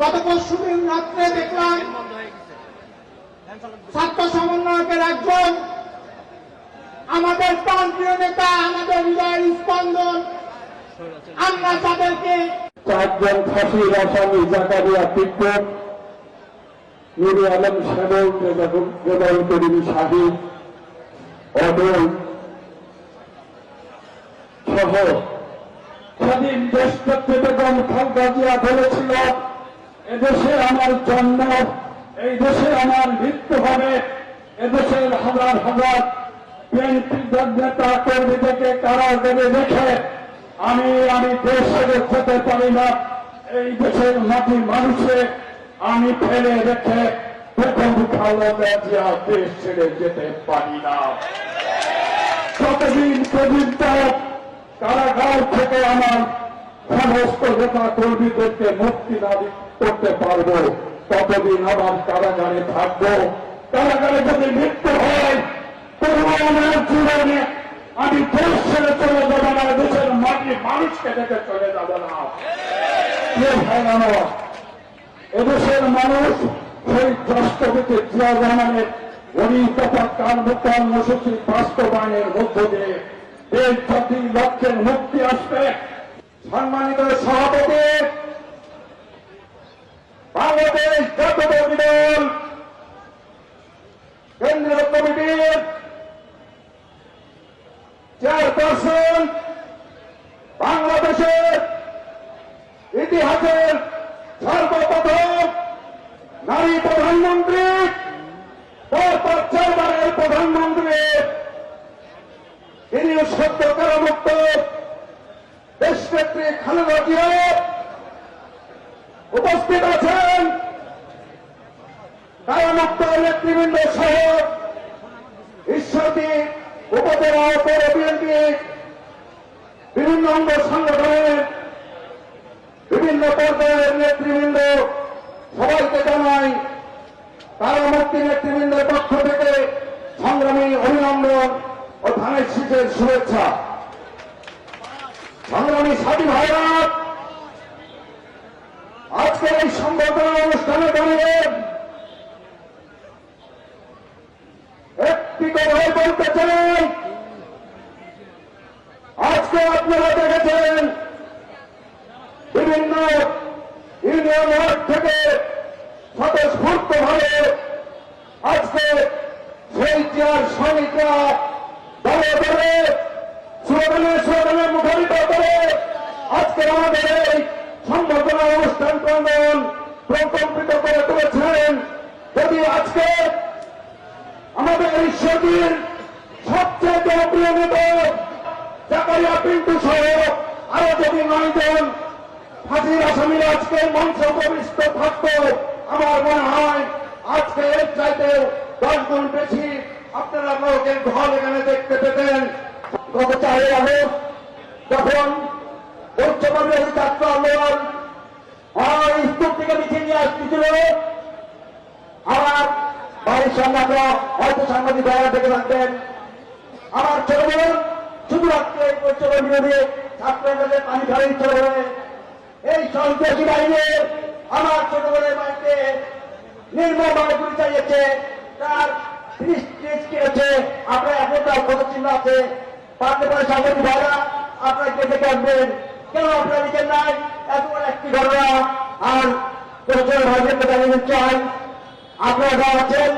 গত পরশু দিন রাত্রে দেখলাম ছাত্র সমন্বয়কের একজন আমাদের প্রান্তীয় নেতা, আমাদের হৃদয়ের স্পন্দন। আমরা তাদেরকে চারজন ফাঁসির আসামি জাকারিয়া টিকটক নুরু আলম সেবক গোদাল করিম শাহিদ অদল সহ স্বাধীন দেশপত্রে বেগম খালদা জিয়া বলেছিল এদেশে আমার জন্ম, এই দেশে আমার মৃত্যু হবে। এদেশের হাজার হাজার বিএনপির নেতা কর্মীদেরকে কারাগারে রেখে আমি আমি দেশ ছেড়ে যেতে পারি না। এই দেশের মাটি মানুষে আমি ফেলে রেখে জিয়া দেশ ছেড়ে যেতে পারি না। যতদিন পর্যন্ত কারাগার থেকে আমার সমস্ত নেতা কর্মীদেরকে মুক্তি দাবি করতে পারব, ততদিন আমার কারাগারে থাকব। কারাগারে যদি মৃত্যু হয় তবু আমার জীবনে আমি দেশ ছেড়ে চলে যাব না, দেশের মাটি মানুষকে দেখে চলে যাব না। এদেশের মানুষ সেই রাষ্ট্রপতি জিয়া রহমানের উনিশ দফা কর্মসূচি বাস্তবায়নের মধ্য দিয়ে দেশ জাতির লক্ষ্যের মুক্তি আসবে। সম্মানিত সভাপতি, বাংলাদেশ জাতীয়তাবাদী দল, কেন্দ্রীয় কমিটির চেয়ারপারসন, বাংলাদেশের ইতিহাসের সর্বপ্রথম নারী প্রধানমন্ত্রী পরপর চারবারের প্রধানমন্ত্রী, তিনি সত্য জিয়া উপস্থিত আছেন কারামুক্ত নেতৃবৃন্দ সহ ঈশ্বরদী উপজেলা পৌর বিএনপি, বিভিন্ন অঙ্গ সংগঠনের বিভিন্ন পর্যায়ের নেতৃবৃন্দ সবাইকে জানাই তারা মুক্তি নেতৃবৃন্দের পক্ষ থেকে সংগ্রামী অভিনন্দন ও ধানের শীতের শুভেচ্ছা। সংগ্রামী সাথী ভাইরা আজকের এই সংবর্ধনা অনুষ্ঠানে দাঁড়িয়ে একটি কথাই বলতে চাই। আজকে আপনারা দেখেছেন বিভিন্ন ইউনিয়ন থেকে স্বতঃস্ফূর্ত ভাবে আজকে সেই চেয়ার শ্রমিকরা দলে দলে স্লোগানে স্লোগানে মুখরিত করে আজকে আমাদের এই সংবর্ধনা প্রাঙ্গন প্রকম্পিত করে তুলেছেন যদি আজকে আমাদের এই সবচেয়ে জনপ্রিয় নেতা জাকারিয়া পিন্টু সহ আরও যদি নয় জন ফাঁসির আসামিরা আজকে মঞ্চ উপবিষ্ট থাকত, আমার মনে হয় আজকে এর চাইতে দশ গুণ বেশি আপনারা লোকের ঘর এখানে দেখতে পেতেন। গত চারে আগস্ট যখন উচ্চমানের ছাত্র আন্দোলন আমার স্তূপ থেকে আসতেছিল আমার বাড়ির সামনে আপনারা হয়তো সাংবাদিক ভাইরা দেখে থাকবেন। আমার ছোট বোন শুধু রাত্রে উচ্চমার বিরোধী ছাত্রের পানি ঢালার ইচ্ছা হয়ে এই সন্ত্রাসী বাহিনী আমার ছোট বোনের বাড়িতে নির্মমভাবে গুলি চালিয়েছে। তার কেটেছে আপনার এখন তার কত চিহ্ন আছে। পারতে পারে সাংবাদিক ভাইরা আপনারা কে দেখে কেন আপনারা লিখেন নাই? এত একটি ঘটনা। আর কোন ভাইদেরকে জানিয়ে চাই আপনারা আছেন